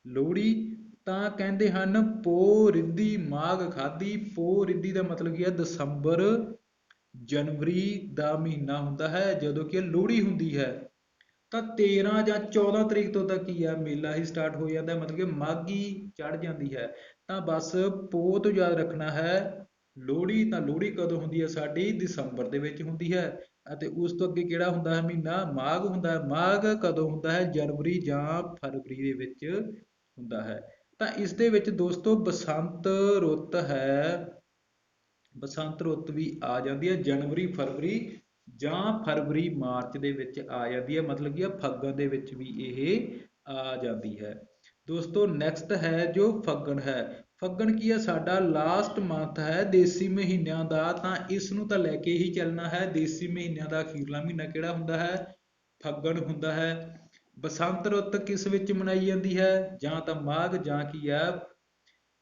ਲੋਹੜੀ ਤਾਂ ਕਹਿੰਦੇ ਹਨ ਪੋ ਰਿੱਧੀ ਮਾਘ ਖਾਧੀ, ਪੋ ਰਿੱਧੀ ਦਾ ਮਤਲਬ ਕੀ ਹੈ ਦਸੰਬਰ ਜਨਵਰੀ ਦਾ ਮਹੀਨਾ ਹੁੰਦਾ ਹੈ, ਜਦੋਂ ਕਿ ਲੋਹੜੀ ਹੁੰਦੀ ਹੈ। ਤਾਂ 13 ਜਾਂ 14 ਤਰੀਕ ਤੋਂ ਤੱਕ ਕੀ ਆ ਮੇਲਾ ਹੀ ਸਟਾਰਟ ਹੋ ਜਾਂਦਾ, ਮਤਲਬ ਕਿ ਮਾਘੀ ਚੜ ਜਾਂਦੀ ਹੈ। ਤਾਂ ਬਸ ਪੋ ਤੋਂ ਯਾਦ ਰੱਖਣਾ ਹੈ, ਲੋਹੜੀ ਤਾਂ ਲੋਹੜੀ ਕਦੋਂ ਹੁੰਦੀ ਹੈ? ਸਾਡੀ ਦਸੰਬਰ ਦੇ ਵਿੱਚ ਹੁੰਦੀ ਹੈ ਅਤੇ ਉਸ ਤੋਂ ਅੱਗੇ ਕਿਹੜਾ ਹੁੰਦਾ ਹੈ? ਮਹੀਨਾ ਮਾਘ ਹੁੰਦਾ ਹੈ। ਮਾਘ ਕਦੋਂ ਹੁੰਦਾ ਹੈ? ਜਨਵਰੀ ਜਾਂ ਫਰਵਰੀ ਦੇ ਵਿੱਚ ਹੁੰਦਾ ਹੈ। ਤਾਂ ਇਸ ਦੇ ਵਿੱਚ ਦੋਸਤੋ ਬਸੰਤ ਰੁੱਤ ਹੈ। ਬਸੰਤ ਰੁੱਤ ਵੀ ਆ ਜਾਂਦੀ ਹੈ। ਜਨਵਰੀ, ਫਰਵਰੀ ਜਾਂ ਫਰਵਰੀ ਮਾਰਚ ਦੇ ਵਿੱਚ ਆ ਜਾਂਦੀ ਹੈ। ਮਤਲਬ ਕਿ ਫੱਗਣ ਦੇ ਵਿੱਚ ਵੀ ਇਹ ਆ ਜਾਂਦੀ ਹੈ। ਦੋਸਤੋ ਨੈਕਸਟ ਹੈ ਜੋ ਫੱਗਣ ਹੈ। ਫੱਗਣ ਕੀ ਹੈ? ਸਾਡਾ ਲਾਸਟ ਮੰਥ ਹੈ ਦੇਸੀ ਮਹੀਨਿਆਂ ਦਾ, ਤਾਂ ਇਸ ਨੂੰ ਤਾਂ ਲੈ ਕੇ ਹੀ ਚੱਲਣਾ ਹੈ। ਦੇਸੀ ਮਹੀਨਿਆਂ ਦਾ ਅਖੀਰਲਾ ਮਹੀਨਾ ਕਿਹੜਾ ਹੁੰਦਾ ਹੈ? ਫੱਗਣ ਹੁੰਦਾ ਹੈ। ਬਸੰਤ ਰੁੱਤ ਕਿਸ ਵਿੱਚ ਮਨਾਈ ਜਾਂਦੀ ਹੈ? ਜਾਂ ਤਾਂ ਮਾਘ ਜਾਂ ਕੀ ਹੈ?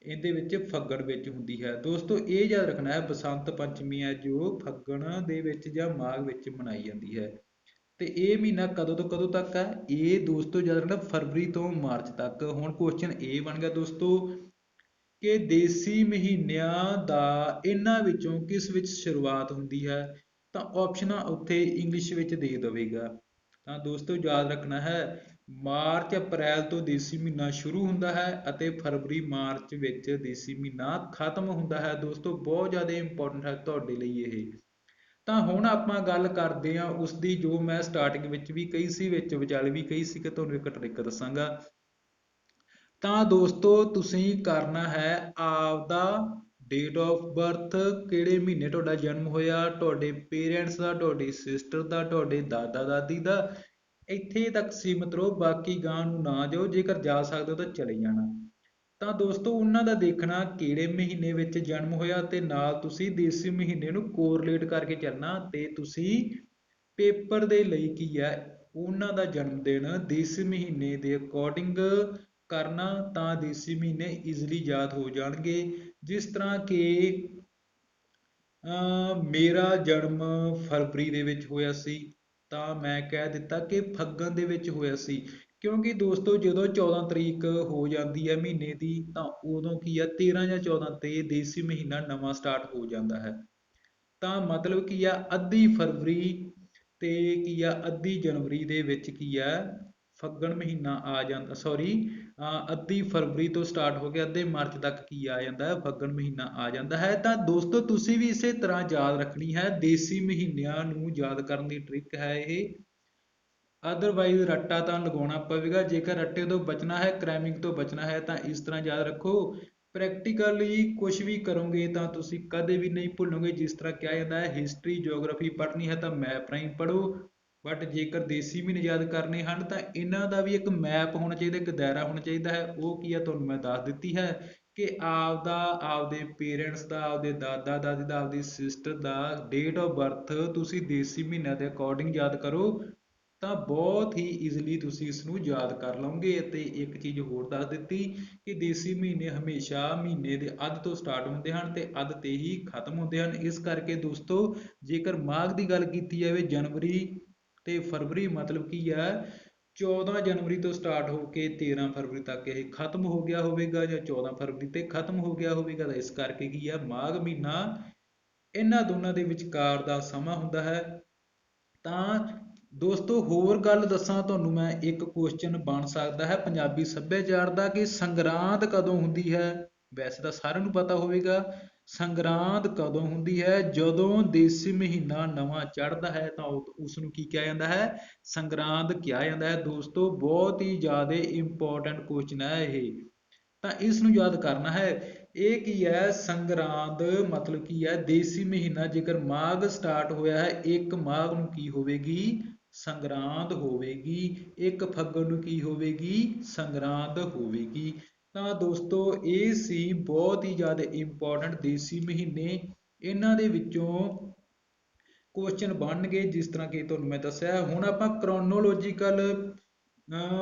ਇਹਦੇ ਵਿੱਚ ਫੱਗਣ ਵਿੱਚ ਹੁੰਦੀ ਹੈ। ਦੋਸਤੋ, ਇਹ ਯਾਦ ਰੱਖਣਾ ਹੈ, ਬਸੰਤ ਪੰਚਮੀ ਹੈ ਜੋ ਫੱਗਣ ਦੇ ਵਿੱਚ ਜਾਂ ਮਾਘ ਵਿੱਚ ਮਨਾਈ ਜਾਂਦੀ ਹੈ। ਤੇ ਇਹ ਮਹੀਨਾ ਕਦੋਂ ਤੋਂ ਕਦੋਂ ਤੱਕ ਹੈ ਇਹ ਦੋਸਤੋ ਯਾਦ ਰੱਖਣਾ, ਫਰਵਰੀ ਤੋਂ ਮਾਰਚ ਤੱਕ। ਹੁਣ ਕੁਐਸਚਨ ਇਹ ਬਣ ਗਿਆ ਦੋਸਤੋ ਕਿ ਦੇਸੀ ਮਹੀਨਿਆਂ ਦਾ ਇਹਨਾਂ ਵਿੱਚੋਂ ਕਿਸ ਵਿੱਚ ਸ਼ੁਰੂਆਤ ਹੁੰਦੀ ਹੈ? ਤਾਂ ਆਪਸ਼ਨਾਂ ਉੱਥੇ ਇੰਗਲਿਸ਼ ਵਿੱਚ ਦੇ ਦੇਵੇਗਾ। ਤਾਂ ਦੋਸਤੋ ਯਾਦ ਰੱਖਣਾ ਹੈ, ਮਾਰਚ ਅਪ੍ਰੈਲ ਤੋਂ ਦੇਸੀ ਮਹੀਨਾ ਸ਼ੁਰੂ ਹੁੰਦਾ ਹੈ ਅਤੇ ਫਰਵਰੀ ਮਾਰਚ ਵਿੱਚ ਦੇਸੀ ਮਹੀਨਾ ਖਤਮ ਹੁੰਦਾ ਹੈ। ਦੋਸਤੋ ਬਹੁਤ ਜ਼ਿਆਦਾ ਇੰਪੋਰਟੈਂਟ ਹੈ ਤੁਹਾਡੇ ਲਈ ਇਹ। ਤਾਂ ਹੁਣ ਆਪਾਂ ਗੱਲ ਕਰਦੇ ਹਾਂ ਉਸ ਦੀ ਜੋ ਮੈਂ ਸਟਾਰਟਿੰਗ ਵਿੱਚ ਵੀ ਕਹੀ ਸੀ, ਵਿੱਚ ਵਿਚਾਲੇ ਵੀ ਕਹੀ ਸੀ ਕਿ ਤੁਹਾਨੂੰ ਇੱਕ ਟ੍ਰਿਕ ਦੱਸਾਂਗਾ। ਤਾਂ ਦੋਸਤੋ, ਤੁਸੀਂ ਕਰਨਾ ਹੈ ਆਪਦਾ ਡੇਟ ਆਫ ਬਰਥ ਕਿਹੜੇ ਮਹੀਨੇ ਤੁਹਾਡਾ ਜਨਮ ਹੋਇਆ, ਤੁਹਾਡੇ ਪੇਰੈਂਟਸ ਦਾ, ਤੁਹਾਡੀ ਸਿਸਟਰ ਦਾ, ਤੁਹਾਡੇ ਦਾਦਾ ਦਾਦੀ ਦਾ। ਇੱਥੇ ਤੱਕ ਸੀਮਤ ਰਹੋ, ਬਾਕੀ ਗਾਂ ਨੂੰ ਨਾ ਜਾਓ, ਜੇਕਰ ਜਾ ਸਕਦੇ ਹੋ ਤਾਂ ਚਲੇ ਜਾਣਾ। ਤਾਂ ਦੋਸਤੋ, ਉਹਨਾਂ ਦਾ ਦੇਖਣਾ ਕਿਹੜੇ ਮਹੀਨੇ ਵਿੱਚ ਜਨਮ ਹੋਇਆ ਤੇ ਨਾਲ ਤੁਸੀਂ ਦੇਸੀ ਮਹੀਨੇ ਨੂੰ ਕੋਰਲੇਟ ਕਰਕੇ ਚੱਲਣਾ ਤੇ ਤੁਸੀਂ ਪੇਪਰ ਦੇ ਲਈ ਕੀ ਹੈ ਉਹਨਾਂ ਦਾ ਜਨਮ ਦਿਨ ਦੇਸੀ ਮਹੀਨੇ ਦੇ ਅਕੋਰਡਿੰਗ ਕਰਨਾ ਤਾਂ ਦੇਸੀ ਮਹੀਨੇ ਈਜ਼ਲੀ ਯਾਦ ਹੋ ਜਾਣਗੇ। ਜਿਸ ਤਰ੍ਹਾਂ ਕਿ ਮੇਰਾ ਜਨਮ ਫਰਵਰੀ ਦੇ ਵਿੱਚ ਹੋਇਆ ਸੀ, ਤਾਂ ਮੈਂ ਕਹਿ ਦਿੱਤਾ ਕਿ ਫੱਗਣ ਦੇ ਵਿੱਚ ਹੋਇਆ ਸੀ। ਕਿਉਂਕਿ ਦੋਸਤੋ ਜਦੋਂ 14 ਤਰੀਕ ਹੋ ਜਾਂਦੀ ਹੈ ਮਹੀਨੇ ਦੀ, ਤਾਂ ਉਦੋਂ ਕੀ ਹੈ, ਤੇਰਾਂ ਜਾਂ 14 ਤੇ ਦੇਸੀ ਮਹੀਨਾ ਨਵਾਂ ਸਟਾਰਟ ਹੋ ਜਾਂਦਾ ਹੈ। ਤਾਂ ਮਤਲਬ ਕੀ ਆ ਅੱਧੀ ਫਰਵਰੀ ਤੇ ਕੀ ਆ ਅੱਧੀ ਜਨਵਰੀ ਦੇ ਵਿੱਚ ਕੀ ਆ ਫੱਗਣ ਮਹੀਨਾ ਆ ਜਾਂਦਾ ਸੌਰੀ ਅੱਧੀ ਫਰਵਰੀ ਤੋਂ ਸਟਾਰਟ ਹੋ ਕੇ ਅੱਧੇ ਮਾਰਚ ਤੱਕ ਕੀ ਆ ਜਾਂਦਾ ਹੈ, ਫੱਗਣ ਮਹੀਨਾ ਆ ਜਾਂਦਾ ਹੈ। ਤਾਂ ਦੋਸਤੋ ਤੁਸੀਂ ਵੀ ਇਸੇ ਤਰ੍ਹਾਂ ਯਾਦ ਰੱਖਣੀ ਹੈ, ਦੇਸੀ ਮਹੀਨਿਆਂ ਨੂੰ ਯਾਦ ਕਰਨ ਦੀ ਟ੍ਰਿਕ ਹੈ ਇਹ। ਅਦਰਵਾਈਜ਼ ਰੱਟਾ ਤਾਂ ਲਗਾਉਣਾ ਪਵੇਗਾ, ਜੇਕਰ ਰੱਟੇ ਤੋਂ ਬਚਣਾ ਹੈ ਕ੍ਰੈਮਿੰਗ ਤੋਂ ਬਚਣਾ ਹੈ, ਤਾਂ ਇਸ ਤਰ੍ਹਾਂ ਯਾਦ ਰੱਖੋ ਪ੍ਰੈਕਟੀਕਲੀ ਕੁਝ ਵੀ ਕਰੋਗੇ ਤਾਂ ਤੁਸੀਂ ਕਦੇ ਵੀ ਨਹੀਂ ਭੁੱਲੋਗੇ, ਜਿਸ ਤਰ੍ਹਾਂ ਕਿਹਾ ਜਾਂਦਾ ਹੈ ਹਿਸਟਰੀ ਜੀਓਗ੍ਰਾਫੀ ਪੜ੍ਹਨੀ ਹੈ ਤਾਂ ਮੈਪ ਰਾਹੀਂ ਪੜ੍ਹੋ ਬਟ ਜੇਕਰ ਦੇਸੀ ਮਹੀਨੇ ਯਾਦ ਕਰਨੇ ਹਨ, ਤਾਂ ਇਹਨਾਂ ਦਾ ਵੀ ਇੱਕ ਮੈਪ ਹੋਣਾ ਚਾਹੀਦਾ, ਇੱਕ ਦਾਇਰਾ ਹੋਣਾ ਚਾਹੀਦਾ ਹੈ, ਉਹ ਕੀ ਹੈ, ਤੁਹਾਨੂੰ ਮੈਂ ਦੱਸ ਦਿੱਤੀ ਹੈ, ਕਿ ਆਪਦਾ, ਆਪਦੇ ਪੇਰੈਂਟਸ ਦਾ, ਆਪਦੇ ਦਾਦਾ, ਦਾਦੀ ਦਾ, ਆਪਦੀ ਸਿਸਟਰ ਦਾ ਡੇਟ ਆਫ ਬਰਥ ਤੁਸੀਂ ਦੇਸੀ ਮਹੀਨਿਆਂ ਦੇ ਅਕੋਰਡਿੰਗ ਯਾਦ ਕਰੋ ਤਾਂ ਬਹੁਤ ਹੀ ਈਜ਼ੀਲੀ ਤੁਸੀਂ ਇਸਨੂੰ ਯਾਦ ਕਰ ਲਓਗੇ ਅਤੇ ਇੱਕ ਚੀਜ਼ ਹੋਰ ਦੱਸ ਦਿੱਤੀ ਕਿ ਦੇਸੀ ਮਹੀਨੇ ਹਮੇਸ਼ਾ ਮਹੀਨੇ ਦੇ ਅੱਧ ਤੋਂ ਸਟਾਰਟ ਹੁੰਦੇ ਹਨ ਤੇ ਅੱਧ ਤੇ ਹੀ ਖਤਮ ਹੁੰਦੇ ਹਨ। ਇਸ ਕਰਕੇ ਦੋਸਤੋ, ਜੇਕਰ ਮਾਘ ਦੀ ਗੱਲ ਕੀਤੀ ਜਾਵੇ, ਜਨਵਰੀ ਤੇ ਫਰਵਰੀ ਮਤਲਬ ਕੀ ਹੈ 14 ਜਨਵਰੀ ਤੋਂ ਸਟਾਰਟ ਹੋ ਕੇ 13 ਫਰਵਰੀ ਤੱਕ ਇਹ ਖਤਮ ਹੋ ਗਿਆ ਹੋਵੇਗਾ ਜਾਂ 14 ਫਰਵਰੀ ਤੇ ਖਤਮ ਹੋ ਗਿਆ ਹੋਵੇਗਾ ਤਾਂ ਇਸ ਕਰਕੇ ਕੀ ਹੈ ਮਾਘ ਮਹੀਨਾ ਇਹਨਾਂ ਦੋਨਾਂ ਦੇ ਵਿਚਕਾਰ ਦਾ ਸਮਾਂ ਹੁੰਦਾ ਹੈ। ਤਾਂ ਦੋਸਤੋ, ਹੋਰ ਗੱਲ ਦੱਸਾਂ ਤੁਹਾਨੂੰ ਮੈਂ, ਇੱਕ ਕੁਐਸਚਨ ਬਣ ਸਕਦਾ ਹੈ ਪੰਜਾਬੀ ਸੱਭਿਆਚਾਰ ਦਾ ਕਿ ਸੰਗਰਾਂਦ ਕਦੋਂ ਹੁੰਦੀ ਹੈ? ਵੈਸੇ ਤਾਂ ਸਾਰਿਆਂ ਨੂੰ ਪਤਾ ਹੋਵੇਗਾ, ਸੰਗਰਾਂਦ ਕਦੋਂ ਹੁੰਦੀ ਹੈ? ਜਦੋਂ ਦੇਸੀ ਮਹੀਨਾ ਨਵਾਂ ਚੜ੍ਹਦਾ ਹੈ, ਤਾਂ ਉਸ ਨੂੰ ਕੀ ਕਿਹਾ ਜਾਂਦਾ ਹੈ? ਸੰਗਰਾਂਦ ਕਿਹਾ ਜਾਂਦਾ ਹੈ। ਦੋਸਤੋ, ਬਹੁਤ ਹੀ ਜ਼ਿਆਦਾ ਇੰਪੋਰਟੈਂਟ ਕੁਐਸਚਨ ਹੈ ਇਹ। ਤਾਂ ਇਸ ਨੂੰ ਯਾਦ ਕਰਨਾ ਹੈ, ਇਹ ਕੀ ਹੈ? ਸੰਗਰਾਂਦ ਮਤਲਬ ਕੀ ਹੈ? ਦੇਸੀ ਮਹੀਨਾ ਜੇਕਰ ਮਾਘ ਸਟਾਰਟ ਹੋਇਆ ਹੈ, ਇੱਕ ਮਾਘ ਨੂੰ ਕੀ ਹੋਵੇਗੀ? ਸੰਗਰਾਂਦ ਹੋਵੇਗੀ, ਇੱਕ ਫੱਗਣ ਨੂੰ ਕੀ ਹੋਵੇਗੀ? ਸੰਗਰਾਂਦ ਹੋਵੇਗੀ। ਤਾਂ ਦੋਸਤੋ, ਇਹ ਸੀ ਬਹੁਤ ਹੀ ਜ਼ਿਆਦਾ ਇੰਪੋਰਟੈਂਟ ਦੇਸੀ ਮਹੀਨੇ। ਇਹਨਾਂ ਦੇ ਵਿੱਚੋਂ ਕੁਐਸਚਨ ਬਣਨਗੇ, ਜਿਸ ਤਰ੍ਹਾਂ ਕਿ ਤੁਹਾਨੂੰ ਮੈਂ ਦੱਸਿਆ। ਹੁਣ ਆਪਾਂ ਕ੍ਰੋਨੋਲੋਜੀਕਲ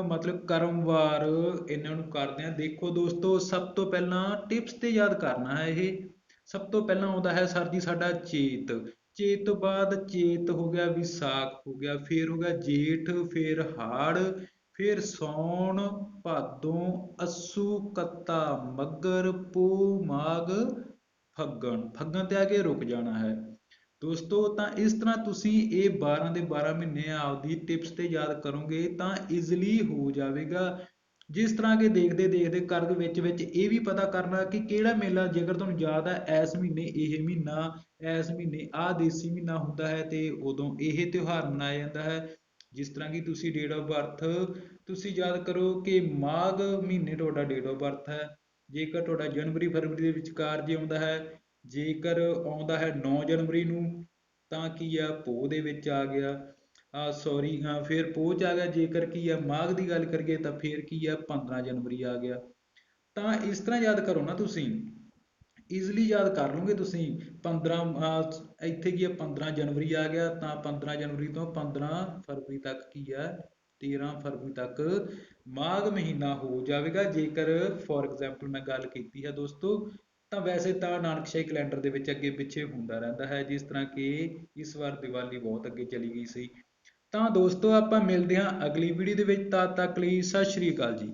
ਮਤਲਬ ਕਰਮਵਾਰ ਇਹਨਾਂ ਨੂੰ ਕਰਦੇ ਹਾਂ। ਦੇਖੋ ਦੋਸਤੋ, ਸਭ ਤੋਂ ਪਹਿਲਾਂ ਟਿਪਸ ਤੇ ਯਾਦ ਕਰਨਾ ਹੈ ਇਹ। ਸਭ ਤੋਂ ਪਹਿਲਾਂ ਆਉਂਦਾ ਹੈ ਸਰ ਜੀ ਸਾਡਾ ਚੇਤ। ਚੇਤ ਤੋਂ ਬਾਅਦ ਚੇਤ ਹੋ ਗਿਆ, ਵਿਸਾਖ ਹੋ ਗਿਆ, ਫੇਰ ਹੋ ਗਿਆ ਜੇਠ, ਫੇਰ ਹਾੜ, ਫਿਰ ਸੌਣ, ਭਾਦੋਂ, ਅੱਸੂ, ਕੱਤਾ ਮੱਘਰ ਪੋ ਮਾਘ, ਫੱਗਣ। ਫੱਗਣ ਤੇ ਆ ਕੇ ਰੁਕ ਜਾਣਾ ਹੈ। ਦੋਸਤੋ, ਤਾਂ ਇਸ ਤਰ੍ਹਾਂ ਤੁਸੀਂ ਇਹ 12 ਦੇ 12 ਮਹੀਨੇ ਆਪਦੀ ਟਿਪਸ ਤੇ ਯਾਦ ਕਰੋਗੇ ਤਾਂ ਈਜ਼ੀਲੀ ਹੋ ਜਾਵੇਗਾ। ਜਿਸ ਤਰ੍ਹਾਂ ਕਿ ਦੇਖਦੇ ਦੇਖਦੇ ਕਰ ਦੇ ਵਿੱਚ ਵਿੱਚ ਇਹ ਵੀ ਪਤਾ ਕਰਨਾ ਕਿ ਕਿਹੜਾ ਮੇਲਾ ਜੇਕਰ ਤੁਹਾਨੂੰ ਯਾਦ ਹੈ, ਇਸ ਮਹੀਨੇ ਇਹ ਮਹੀਨਾ ਇਸ ਮਹੀਨੇ, ਆਹ ਦੇਸੀ ਮਹੀਨਾ ਹੁੰਦਾ ਹੈ ਤੇ ਉਦੋਂ ਇਹ ਤਿਉਹਾਰ ਮਨਾਇਆ ਜਾਂਦਾ ਹੈ। ਜਿਸ ਤਰ੍ਹਾਂ ਕਿ ਤੁਸੀਂ ਡੇਟ ਆਫ ਬਰਥ ਤੁਸੀਂ ਯਾਦ ਕਰੋ ਕਿ ਮਾਘ ਮਹੀਨੇ ਤੁਹਾਡਾ ਡੇਟ ਆਫ ਬਰਥ ਹੈ। ਜੇਕਰ ਤੁਹਾਡਾ ਜਨਵਰੀ, ਫਰਵਰੀ ਦੇ ਵਿਚਕਾਰ ਜੇ ਆਉਂਦਾ ਹੈ, ਜੇਕਰ ਆਉਂਦਾ ਹੈ 9 ਜਨਵਰੀ ਨੂੰ, ਤਾਂ ਕੀ ਆ, ਪੋਹ ਦੇ ਵਿੱਚ ਆ ਗਿਆ। ਆ ਸੌਰੀ ਹਾਂ, ਫਿਰ ਪੋਹ 'ਚ ਆ ਗਿਆ। ਜੇਕਰ ਕੀ ਆ, ਮਾਘ ਦੀ ਗੱਲ ਕਰੀਏ ਤਾਂ ਫਿਰ ਕੀ ਆ 15 ਜਨਵਰੀ ਆ ਗਿਆ। ਤਾਂ ਇਸ ਤਰ੍ਹਾਂ ਯਾਦ ਕਰੋ ਨਾ ਤੁਸੀਂ। ਈਜ਼ੀਲੀ ਯਾਦ ਕਰ ਲਓਗੇ ਤੁਸੀਂ 15 ਇੱਥੇ ਕੀ ਹੈ 15 ਜਨਵਰੀ ਆ ਗਿਆ, ਤਾਂ 15 ਜਨਵਰੀ ਤੋਂ 15 ਫਰਵਰੀ ਤੱਕ ਕੀ ਹੈ 13 ਫਰਵਰੀ ਤੱਕ ਮਾਘ ਮਹੀਨਾ ਹੋ ਜਾਵੇਗਾ। ਜੇਕਰ ਫੋਰ ਐਗਜ਼ਾਮਪਲ ਮੈਂ ਗੱਲ ਕੀਤੀ ਹੈ ਦੋਸਤੋ, ਤਾਂ ਵੈਸੇ ਤਾਂ ਨਾਨਕਸ਼ਾਹੀ ਕੈਲੰਡਰ ਦੇ ਵਿੱਚ ਅੱਗੇ ਪਿੱਛੇ ਹੁੰਦਾ ਰਹਿੰਦਾ ਹੈ, ਜਿਸ ਤਰ੍ਹਾਂ ਕਿ ਇਸ ਵਾਰ ਦੀਵਾਲੀ ਬਹੁਤ ਅੱਗੇ ਚਲੀ ਗਈ ਸੀ। ਤਾਂ ਦੋਸਤੋ, ਆਪਾਂ ਮਿਲਦੇ ਹਾਂ ਅਗਲੀ ਵੀਡੀਓ ਦੇ ਵਿੱਚ, ਤਦ ਤੱਕ ਲਈ ਸਤਿ ਸ਼੍ਰੀ ਅਕਾਲ ਜੀ।